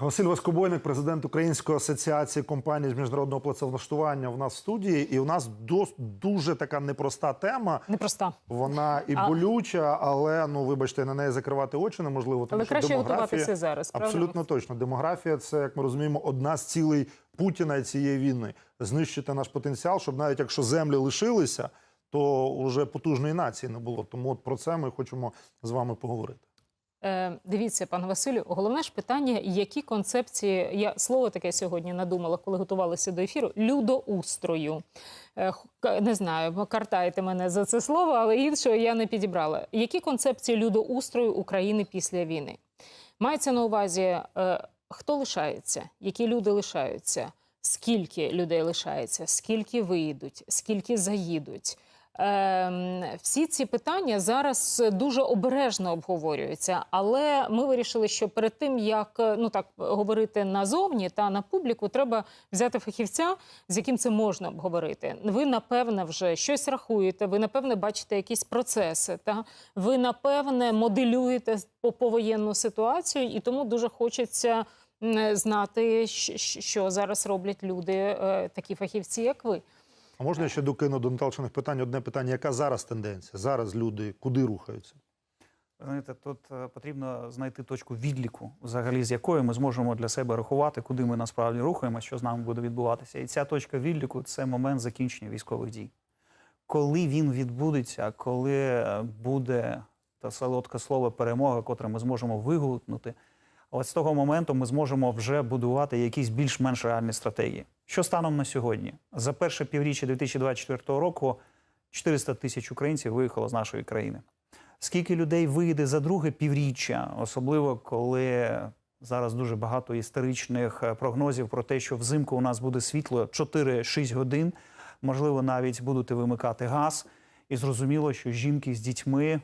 Василь Воскобойник, президент Української асоціації компаній з міжнародного працевлаштування, в нас в студії. І у нас дос- дуже така непроста тема. Непроста. Вона і А- болюча, але ну вибачте, на неї закривати очі неможливо. Тому Але що краще демографія готуватися зараз. правда? абсолютно точно. Демографія це, як ми розуміємо, одна з цілей Путіна і цієї війни. Знищити наш потенціал, щоб навіть якщо землі лишилися, то вже потужної нації не було. Тому от про це ми хочемо з вами поговорити. Е, дивіться, пане Василю, головне ж питання, які концепції, я слово таке сьогодні надумала, коли готувалася до ефіру, людоустрою. Е, не знаю, картаєте мене за це слово, але іншого я не підібрала. Які концепції людоустрою України після війни? Мається на увазі, е, хто лишається, які люди лишаються, скільки людей лишається, скільки виїдуть, скільки заїдуть. Ем, всі ці питання зараз дуже обережно обговорюються, але ми вирішили, що перед тим як е, ну так говорити назовні та на публіку, треба взяти фахівця, з яким це можна обговорити. Ви напевне вже щось рахуєте. Ви напевне бачите якісь процеси. Та ви напевне моделюєте по- повоєнну ситуацію, і тому дуже хочеться знати, що зараз роблять люди, е, такі фахівці, як ви. А можна я ще докину до Наталчиних питань одне питання: яка зараз тенденція? Зараз люди куди рухаються? Знаєте, тут е, потрібно знайти точку відліку, взагалі з якої ми зможемо для себе рахувати, куди ми насправді рухаємося, що з нами буде відбуватися. І ця точка відліку це момент закінчення військових дій. Коли він відбудеться, коли е, буде та солодке слово перемога, котре ми зможемо вигукнути, от з того моменту ми зможемо вже будувати якісь більш-менш реальні стратегії. Що станом на сьогодні? За перше півріччя 2024 року 400 тисяч українців виїхало з нашої країни. Скільки людей вийде за друге півріччя, особливо коли зараз дуже багато історичних е, прогнозів про те, що взимку у нас буде світло 4-6 годин, можливо, навіть будете вимикати газ. І зрозуміло, що жінки з дітьми,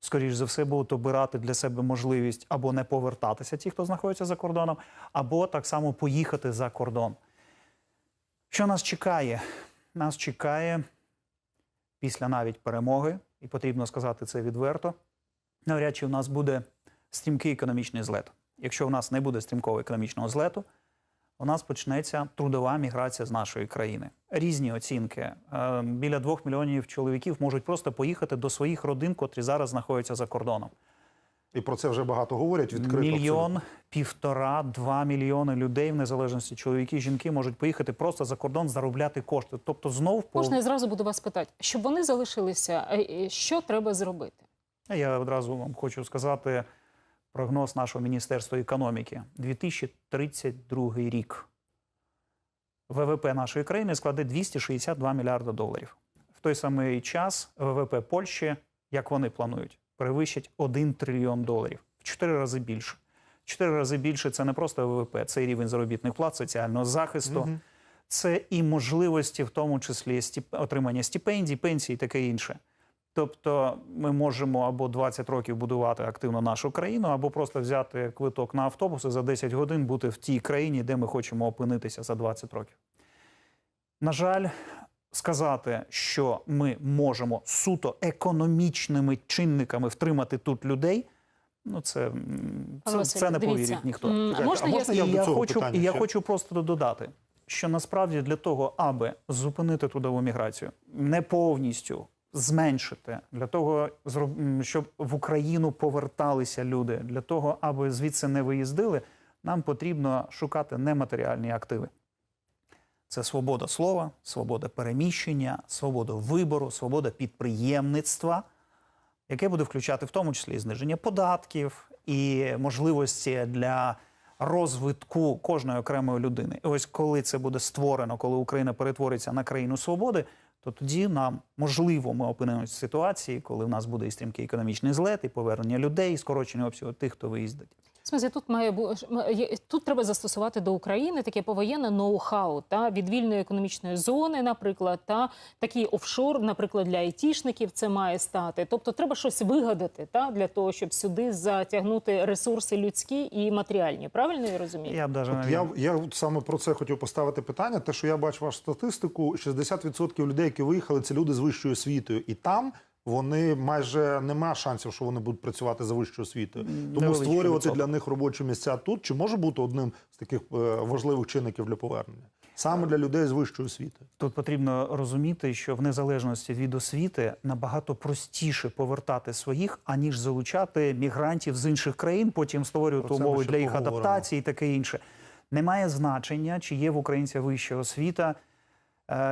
скоріш за все, будуть обирати для себе можливість або не повертатися, ті, хто знаходиться за кордоном, або так само поїхати за кордон. Що нас чекає? Нас чекає після навіть перемоги, і потрібно сказати це відверто. Навряд чи у нас буде стрімкий економічний злет. Якщо у нас не буде стрімкого економічного злету, у нас почнеться трудова міграція з нашої країни. Різні оцінки. Е, Біля двох мільйонів чоловіків можуть просто поїхати до своїх родин, котрі зараз знаходяться за кордоном. І про це вже багато говорять. Відкрито Мільйон, півтора, два мільйони людей, в незалежності чоловіки, жінки можуть поїхати просто за кордон заробляти кошти. Тобто, знов по Можна я зразу буду вас питати, щоб вони залишилися, е, е, що треба зробити? Я одразу вам хочу сказати прогноз нашого Міністерства економіки. 2032 рік. ВВП нашої країни складе 262 мільярди доларів. В той самий час ВВП Польщі, як вони планують, перевищить 1 трильйон доларів в 4 рази більше. 4 рази більше це не просто ВВП, це і рівень заробітних плат, соціального захисту, Мгм. це і можливості, в тому числі стіп... отримання стипендій, пенсій і таке інше. Тобто ми можемо або 20 років будувати активно нашу країну, або просто взяти квиток на автобус і за 10 годин бути в тій країні, де ми хочемо опинитися за 20 років. На жаль, сказати, що ми можемо суто економічними чинниками втримати тут людей. Ну, це, це, Василю, це не дивіться, повірить ніхто. м, Чекайте, можна а я можна я я, цього хочу, питання і я хочу просто додати, що насправді для того, аби зупинити трудову міграцію, не повністю зменшити, для того, щоб в Україну поверталися люди, для того, аби звідси не виїздили, нам потрібно шукати нематеріальні активи. Це свобода слова, свобода переміщення, свобода вибору, свобода підприємництва, яке буде включати в тому числі і зниження податків і можливості для розвитку кожної окремої людини. І ось коли це буде створено, коли Україна перетвориться на країну свободи, то тоді нам можливо ми опинимося в ситуації, коли в нас буде і стрімкий економічний злет, і повернення людей, і скорочення обсягу тих, хто виїздить. Смысле, тут має тут треба застосувати до України таке повоєнне ноу-хау та від вільної економічної зони, наприклад, та такий офшор, наприклад, для айтішників це має стати. Тобто, треба щось вигадати та для того, щоб сюди затягнути ресурси людські і матеріальні. Правильно я розумію? Я б даже От я, я саме про це хотів поставити питання. Те, що я бачу вашу статистику, 60% людей, які виїхали, це люди з вищою освітою. І там вони майже нема шансів, що вони будуть працювати за вищою освітою. Тому створювати відсоток. для них робочі місця тут чи може бути одним з таких е, важливих чинників для повернення саме для людей з вищою освітою. Тут потрібно розуміти, що в незалежності від освіти набагато простіше повертати своїх, аніж залучати мігрантів з інших країн, потім створювати умови для їх поговоримо. адаптації і таке інше. Немає значення, чи є в українця вища освіта,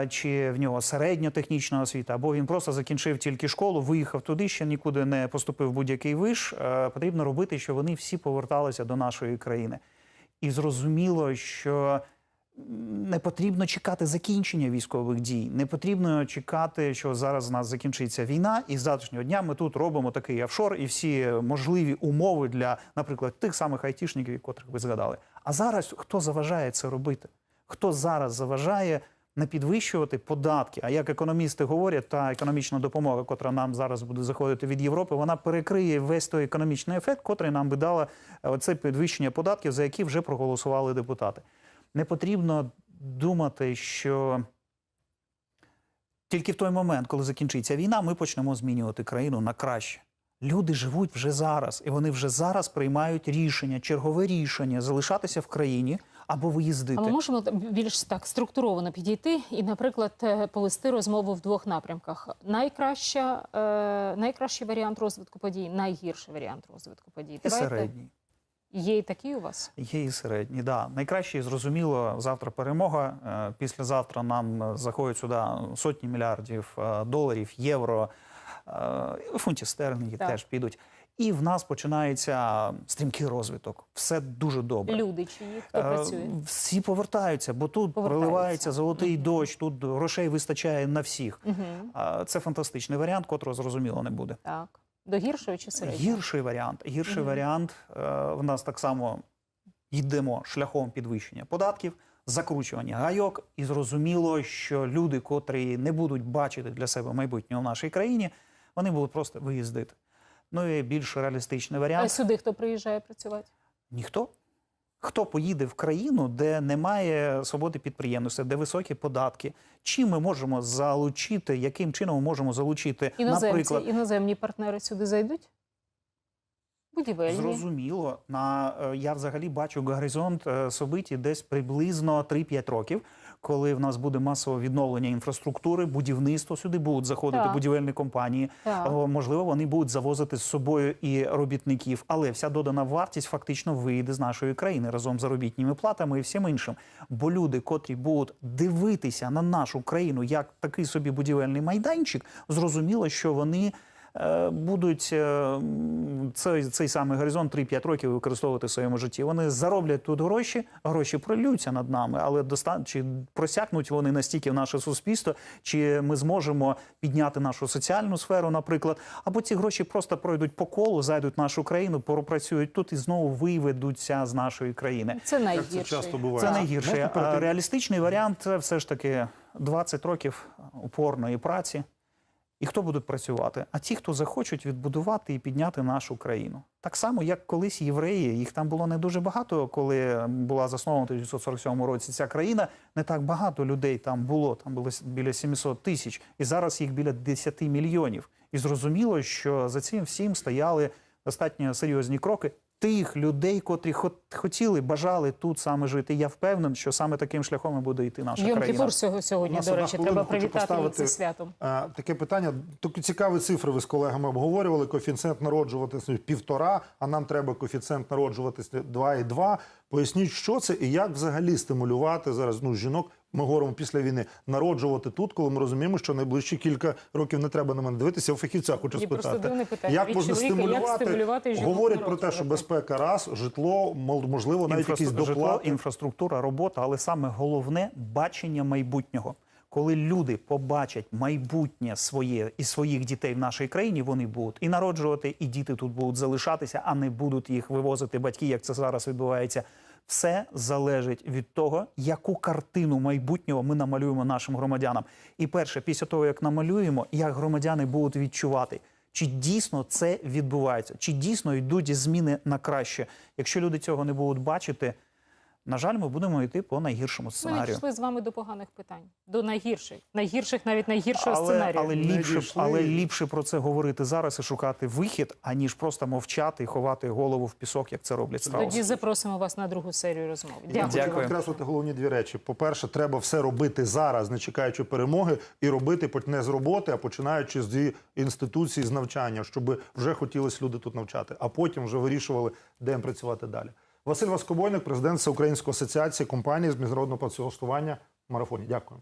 чи в нього середня технічна освіта, або він просто закінчив тільки школу, виїхав туди, ще нікуди не поступив будь-який виш. Е, Потрібно робити, щоб вони всі поверталися до нашої країни. І зрозуміло, що не потрібно чекати закінчення військових дій. Не потрібно чекати, що зараз у нас закінчиться війна, і з завтрашнього дня ми тут робимо такий офшор і всі можливі умови для, наприклад, тих самих айтішників, котрих ви згадали. А зараз хто заважає це робити? Хто зараз заважає не підвищувати податки? А як економісти говорять, та економічна допомога, котра нам зараз буде заходити від Європи, вона перекриє весь той економічний ефект, котрий нам би дало е, оце підвищення податків, за які вже проголосували депутати. Не потрібно думати, що тільки в той момент, коли закінчиться війна, ми почнемо змінювати країну на краще. Люди живуть вже зараз, і вони вже зараз приймають рішення, чергове рішення залишатися в країні або виїздити. А ми можемо більш так структуровано підійти і, наприклад, е, повести розмову в двох напрямках. Найкраща, е, найкращий варіант розвитку подій, найгірший варіант розвитку подій. І середній. Є і такі у вас? Є і середні, да. Найкраще, зрозуміло, завтра перемога. Е, Післязавтра нам заходять сюди сотні мільярдів е, доларів, євро, фунтів стерлінгів теж підуть. І в нас починається стрімкий розвиток. Все дуже добре. Люди чиї, хто Е, працює? Всі повертаються, бо тут Повертаються. проливається золотий дощ, тут грошей вистачає на всіх. Угу. Це фантастичний варіант, котрого зрозуміло не буде. Так. До гіршого чи середнього? Гірший варіант. Гірший Мгм. варіант е, в нас так само йдемо шляхом підвищення податків, закручування гайок, і зрозуміло, що люди, котрі не будуть бачити для себе майбутнього в нашій країні, вони будуть просто виїздити. Ну і більш реалістичний варіант. А сюди хто приїжджає працювати? ніхто. Хто поїде в країну, де немає свободи підприємництва, де високі податки? Чим ми можемо залучити, яким чином ми можемо залучити, Іноземці, наприклад, іноземні партнери сюди зайдуть? Будівельні. Зрозуміло. На е, я взагалі бачу горизонт е, собиті десь приблизно 3-5 років, коли в нас буде масове відновлення інфраструктури, будівництво сюди будуть заходити Так. будівельні компанії. Так. Можливо, вони будуть завозити з собою і робітників, але вся додана вартість фактично вийде з нашої країни разом з заробітніми платами і всім іншим. Бо люди, котрі будуть дивитися на нашу країну як такий собі будівельний майданчик, зрозуміло, що вони. Е, Будуть е, цей, цей самий горизонт 3-5 років використовувати в своєму житті. Вони зароблять тут гроші, гроші пролються над нами, але доста... чи просякнуть вони настільки в наше суспільство, чи ми зможемо підняти нашу соціальну сферу, наприклад, або ці гроші просто пройдуть по колу, зайдуть в нашу країну, пропрацюють тут і знову виведуться з нашої країни. Це найгірше. це часто буває? Це найгірше. А Реалістичний варіант це все ж таки 20 років упорної праці. І хто будуть працювати? А ті, хто захочуть відбудувати і підняти нашу країну. Так само, як колись євреї, їх там було не дуже багато, коли була заснована в 1947 році ця країна. Не так багато людей там було. Там було біля 700 тисяч, і зараз їх біля 10 мільйонів. І зрозуміло, що за цим всім стояли достатньо серйозні кроки тих людей, котрі хот- хотіли, бажали тут саме жити. Я впевнений, що саме таким шляхом і буде йти наша Йом країна. Кіпур сього- сьогодні, до речі, треба привітати зі святом. Таке питання. Такі цікаві цифри ви з колегами обговорювали. Коефіцієнт народжуватися півтора, а нам треба коефіцієнт народжуватися 2,2. Поясніть, що це і як взагалі стимулювати зараз ну, жінок. Ми говоримо після війни народжувати тут, коли ми розуміємо, що найближчі кілька років не треба на мене дивитися. У фахівця хочу спитати. Як можна стимулювати? стимулювати Говорять про те, що безпека раз, житло, мол- можливо, навіть якісь житло, доплати. інфраструктура, робота, але саме головне бачення майбутнього. Коли люди побачать майбутнє своє і своїх дітей в нашій країні, вони будуть і народжувати, і діти тут будуть залишатися, а не будуть їх вивозити батьки, як це зараз відбувається. Все залежить від того, яку картину майбутнього ми намалюємо нашим громадянам. І перше, після того як намалюємо, як громадяни будуть відчувати. Чи дійсно це відбувається? Чи дійсно йдуть зміни на краще? Якщо люди цього не будуть бачити, На жаль, ми будемо йти по найгіршому Ми не сценарію. дійшли з вами до поганих питань, до найгірших, найгірших, навіть найгіршого Але, сценарію. але, ліпше, але ліпше про це говорити зараз і шукати вихід, аніж просто мовчати і ховати голову в пісок, як це роблять Тоді запросимо вас на другу серію розмови. Я Дякую. хочу Дякую. підкреслити головні дві речі. По-перше, треба все робити зараз, не чекаючи перемоги, і робити не з роботи, а починаючи з інституції, з навчання, щоб вже хотілося люди тут навчати, а потім вже вирішували, де їм працювати далі. Василь Васкобойник, президент Всеукраїнської асоціації компаній з міжнародного працевлаштування марафоні. Дякую.